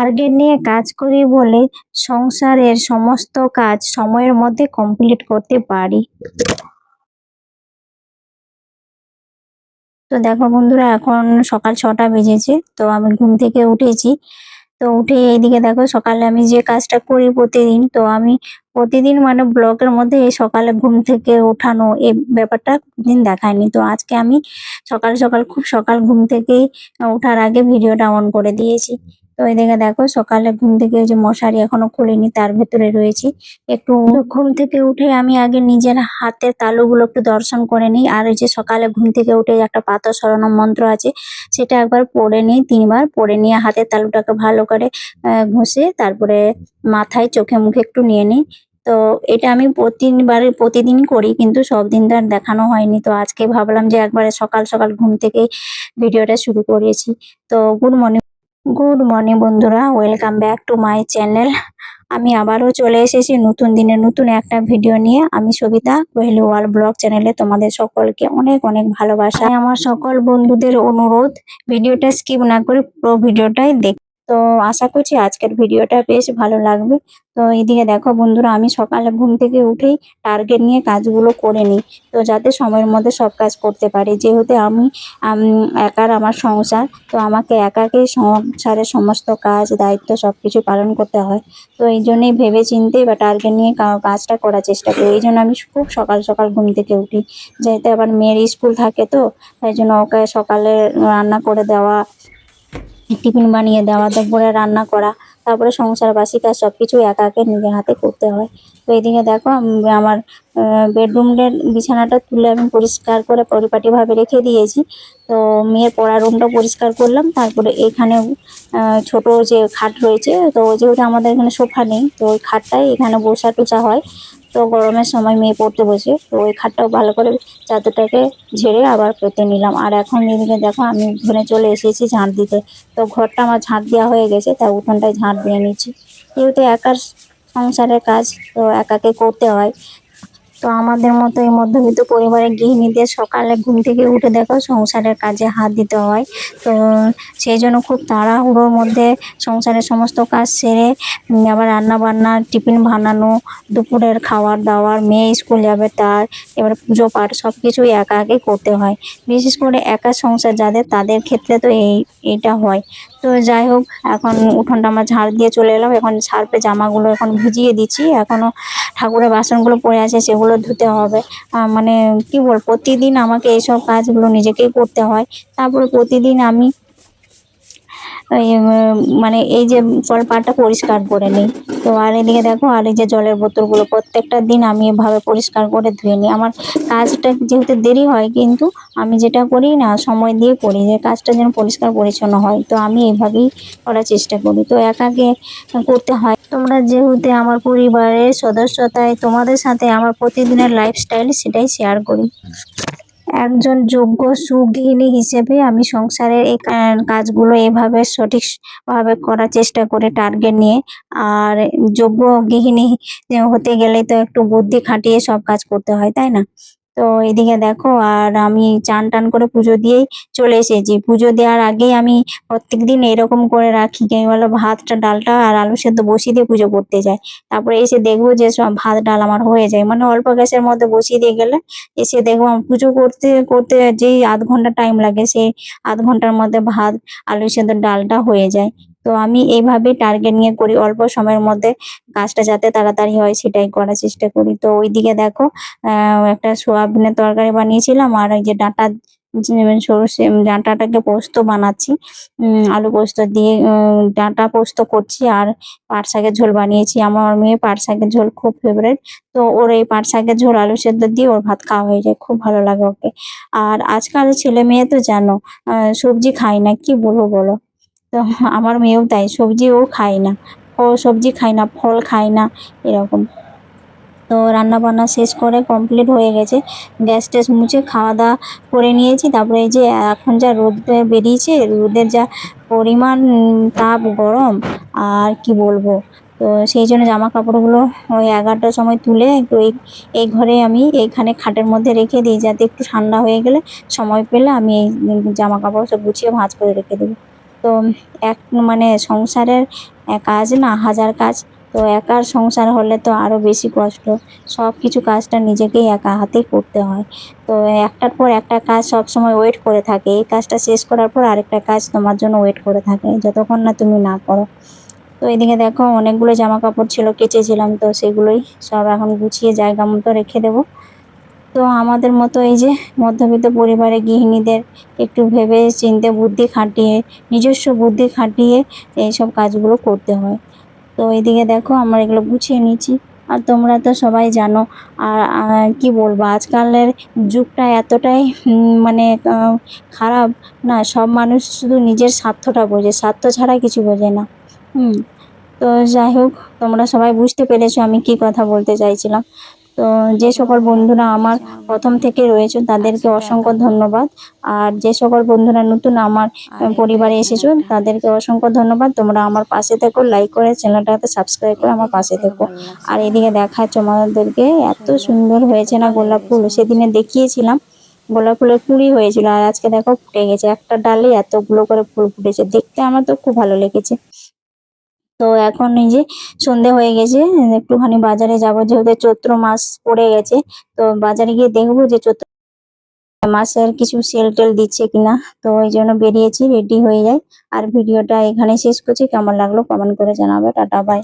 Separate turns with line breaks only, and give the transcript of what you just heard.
Target নিয়ে কাজ করি বলে সংসারের সমস্ত কাজ সময়ের মধ্যে কমপ্লিট করতে পারি। তো দেখো বন্ধুরা, এখন সকাল ছটা বেজেছে, তো আমি ঘুম থেকে উঠেছি। তো উঠে এইদিকে দেখো সকালে আমি যে কাজটা করি প্রতিদিন, তো আমি প্রতিদিন মানে ব্লগের মধ্যে এই সকালে ঘুম থেকে ওঠানো এই ব্যাপারটা দিন দেখায়নি। তো আজকে আমি সকাল সকাল, খুব সকাল ঘুম থেকেই ওঠার আগে ভিডিওটা অন করে দিয়েছি। তো এদিকে দেখো সকালে ঘুম থেকে যে মশারি এখনও খুলিনি, তার ভেতরে রয়েছি। একটু ঘুম থেকে উঠে আমি আগে নিজের হাতের তালুগুলো একটু দর্শন করে নিই। আর ওই যে সকালে ঘুম থেকে উঠে একটা পাতা সরানো মন্ত্র আছে, সেটা একবার পড়ে নিই, তিনবার পড়ে নিয়ে হাতের তালুটাকে ভালো করে ঘষে তারপরে মাথায় চোখে মুখে একটু নিয়ে নিই। তো এটা আমি প্রতিবার প্রতিদিন করি, কিন্তু সব দিন তো আর দেখানো হয়নি। তো আজকে ভাবলাম যে একবারে সকাল সকাল ঘুম থেকে ভিডিওটা শুরু করেছি। তো গুড মর্নিং। গুড মর্নিং বন্ধুরা, welcome back to my channel. আমি আবারও চলে এসেছি নতুন দিনে নতুন একটা ভিডিও নিয়ে। আমি সবিতা কোহলি ওয়াল ব্লগ চ্যানেলে তোমাদের সকলকে অনেক অনেক ভালোবাসা। আমার সকল বন্ধুদের অনুরোধ, ভিডিওটা স্কিপ না করে পুরো ভিডিওটাই দেখ তো আশা করছি আজকের ভিডিওটা বেশ ভালো লাগবে। তো এইদিকে দেখো বন্ধুরা, আমি সকালে ঘুম থেকে উঠেই টার্গেট নিয়ে কাজগুলো করে নিই। তো যাতে সময়ের মধ্যে সব কাজ করতে পারি। যেহেতু আমি একার আমার সংসার, তো আমাকে একাকেই সংসারের সমস্ত কাজ, দায়িত্ব সব কিছু পালন করতে হয়। তো এই জন্যই ভেবে চিন্তে বা টার্গেট নিয়ে কাজটা করার চেষ্টা করি। এই জন্য আমি খুব সকাল সকাল ঘুম থেকে উঠি। যেহেতু আবার মেয়ের স্কুল থাকে তো, তাই জন্য ওকে সকালে রান্না করে দেওয়া টিফিন বানিয়ে দেওয়া তারপরে রান্না করা, তারপরে সংসার, বাসি কাজ সব কিছু একা একা নিজের হাতে করতে হয়। তো এইদিকে দেখো আমার বেডরুমের বিছানাটা তুলে আমি পরিষ্কার করে পরিপাটিভাবে রেখে দিয়েছি। তো মেয়ের পড়ার রুমটা পরিষ্কার করলাম, তারপরে এখানে ছোট যে খাট রয়েছে, তো যেহেতু আমাদের এখানে সোফা নেই, তো ওই খাটটাই এখানে বসা টুসা হয়। তো গরমের সময় মেয়ে পড়তে বসে, তো ওই খাটটাও ভালো করে চাদরটাকে ঝেড়ে আবার পেতে নিলাম। আর এখন এদিকে দেখো, আমি ধরে চলে এসেছি ঝাঁট দিতে। তো ঘরটা আমার ঝাঁট দেওয়া হয়ে গেছে তা উঠোনটায় ঝাঁট দিয়ে নিচ্ছি। যেহেতু একার সংসারের কাজ, তো একাকে করতে হয়। তো আমাদের মতো এই মধ্যবিত্ত পরিবারের গৃহিণীদের সকালে ঘুম থেকে উঠে দেখো সংসারের কাজে হাত দিতে হয়। তো সেই জন্য খুব তাড়াহুড়োর মধ্যে সংসারের সমস্ত কাজ সেরে আবার রান্না বান্না টিফিন বানানো, দুপুরের খাওয়ার দাওয়ার মেয়ে স্কুল যাবে তার, এবার পুজো পাঠ সব কিছুই একা একাই করতে হয়। বিশেষ করে একা সংসার যাদের, তাদের ক্ষেত্রে তো এই এটা হয়। তো যাই হোক, এখন উঠোনটা আমার ঝাড় দিয়ে চলে এলাম। এখন সার্ফে জামাগুলো এখন ভিজিয়ে দিচ্ছি। এখনও ঠাকুরের বাসনগুলো পড়ে আছে, সেগুলো ধুতে হবে। মানে কি বল প্রতিদিন আমাকে এইসব কাজগুলো নিজেকেই করতে হয়। তারপরে প্রতিদিন আমি মানে এই যে কলপাটা পরিষ্কার করে নিই। তো আর এদিকে দেখো, আর এই যে জলের বোতলগুলো প্রত্যেকটা দিন আমি এভাবে পরিষ্কার করে ধুয়ে নিই। আমার কাজটা যেহেতু দেরি হয়, কিন্তু আমি যেটা করি না, সময় দিয়ে করি যে কাজটা যেন পরিষ্কার পরিচ্ছন্ন হয়। তো আমি এভাবেই করার চেষ্টা করি। তো একাকে করতে হয়। তোমরা যেহেতু আমার পরিবারের সদস্যতায় তোমাদের সাথে আমার প্রতিদিনের লাইফস্টাইল সেটাই শেয়ার করি। একজন যোগ্য সুগৃহিণী হিসেবে আমি সংসারের এই কাজগুলো এভাবে সঠিকভাবে করার চেষ্টা করে টার্গেট নিয়ে। আর যোগ্য গৃহিণী হতে গেলে তো একটু বুদ্ধি খাটিয়ে সব কাজ করতে হয়, তাই না? তো এদিকে দেখো, আর আমি চান টান করে পুজো দিয়েই চলে এসেছি। পুজো দেওয়ার আগেই আমি প্রত্যেকদিন এরকম করে রাখি কি বলো ভাতটা ডালটা আর আলু সেদ্ধ বসিয়ে দিয়ে পুজো করতে যাই। তারপরে এসে দেখব যে সব ভাত, ডাল আমার হয়ে যায়। মানে অল্প গ্যাসের মধ্যে বসিয়ে দিয়ে গেলে এসে দেখব পুজো করতে করতে যেই আধ ঘণ্টা টাইম লাগে, সেই আধ ঘণ্টার মধ্যে ভাত, আলু সেদ্ধ, ডালটা হয়ে যায়। তো আমি এইভাবেই টার্গেট নিয়ে করি, অল্প সময়ের মধ্যে কাজটা যাতে তাড়াতাড়ি হয় সেটাই করার চেষ্টা করি। তো ওইদিকে দেখো একটা সোয়াবিনের তরকারি বানিয়েছিলাম আর ওই যে ডাঁটা যে সরু সে- ডাঁটাটাকে পোস্ত বানাচ্ছি। আলু পোস্ত দিয়ে ডাঁটা পোস্ত করছি আর পাট শাকের ঝোল বানিয়েছি। আমার মেয়ে পাট শাকের ঝোল খুব ফেভারিট তো ওর এই পাট শাকের ঝোল আলু সেদ্ধ দিয়ে ওর ভাত খাওয়া হয়ে যায়, খুব ভালো লাগে ওকে। আর আজকাল ছেলে মেয়ে তো জানো সবজি খায় না, কি বলব বলো? তো আমার মেয়েও তাই, সবজি ও খায় না। সবজি খায় না, ফল খায় না, এরকম। তো রান্না বান্না শেষ করে কমপ্লিট হয়ে গেছে। গ্যাস ট্যাস মুছে খাওয়া দাওয়া করে নিয়েছি। তারপরে এই যে এখন যা রোদ বেরিয়েছে, রোদের যা পরিমাণ, তাপ, গরম, আর কি বলব। তো সেই জন্য জামা কাপড়গুলো ওই এগারোটার সময় তুলে একটু এই এই ঘরে আমি এইখানে খাটের মধ্যে রেখে দিই। যাতে একটু ঠান্ডা হয়ে গেলে সময় পেলে আমি এই জামা কাপড় সব গুছিয়ে ভাঁজ করে রেখে দেবো। তো এক মানে সংসারের কাজ না, হাজার কাজ। তো একার সংসার হলে তো আরও বেশি কষ্ট। সব কিছু কাজটা নিজেকেই একা হাতেই করতে হয়। তো একটার পর একটা কাজ সব সময় ওয়েট করে থাকে। এই কাজটা শেষ করার পর আরেকটা কাজ তোমার জন্য ওয়েট করে থাকে। যতক্ষণ না তুমি না করো। তো এদিকে দেখো অনেকগুলো জামা কাপড় ছিল, কেচেছিলাম। তো সেগুলোই সব এখন গুছিয়ে জায়গা মতো রেখে দেবো। তো আমাদের মতো এই যে মধ্যবিত্ত পরিবারে গৃহিণীদের একটু ভেবে চিন্তে বুদ্ধি খাটিয়ে, নিজস্ব বুদ্ধি খাটিয়ে এইসব কাজগুলো করতে হয়। তো এইদিকে দেখো আমরা এগুলো গুছিয়ে নিচ্ছি। আর তোমরা তো সবাই জানো, আর কি বলব, আজকালের যুগটা এতটাই মানে খারাপ না, সব মানুষ শুধু নিজের স্বার্থটা বোঝে, স্বার্থ ছাড়া কিছু বোঝে না। হুম, তো যাই হোক, তোমরা সবাই বুঝতে পেরেছ আমি কি কথা বলতে চাইছিলাম। তো যে সকল বন্ধুরা আমার প্রথম থেকে রয়েছে তাদেরকে অসংখ্য ধন্যবাদ। আর যে সকল বন্ধুরা নতুন আমার পরিবারে এসেছ তাদেরকে অসংখ্য ধন্যবাদ। তোমরা আমার পাশে থেকো লাইক করে চ্যানেলটাতে সাবস্ক্রাইব করে আমার পাশে থেকো। আর এদিকে দেখাচ্ছ আমাদেরকে, এত সুন্দর হয়েছে না গোলাপ ফুল? সেদিনে দেখিয়েছিলাম, গোলাপ ফুলের কুড়ি হয়েছিল, আর আজকে দেখো ফুটে গেছে। একটা ডালে এতগুলো করে ফুল ফুটেছে, দেখতে আমার তো খুব ভালো লেগেছে। তো এখন এই যে সন্ধে হয়ে গেছে, একটুখানি বাজারে যাব যেহেতু চৈত্র মাস পড়ে গেছে, তো বাজারে গিয়ে দেখব যে চৈত্র মাসের কিছু সেল টেল দিচ্ছে কিনা। তো ওই জন্য বেরিয়েছি রেডি হয়ে যায় আর ভিডিওটা এখানে শেষ করছি। কেমন লাগল কমেন্ট করে জানাবে। Tata bye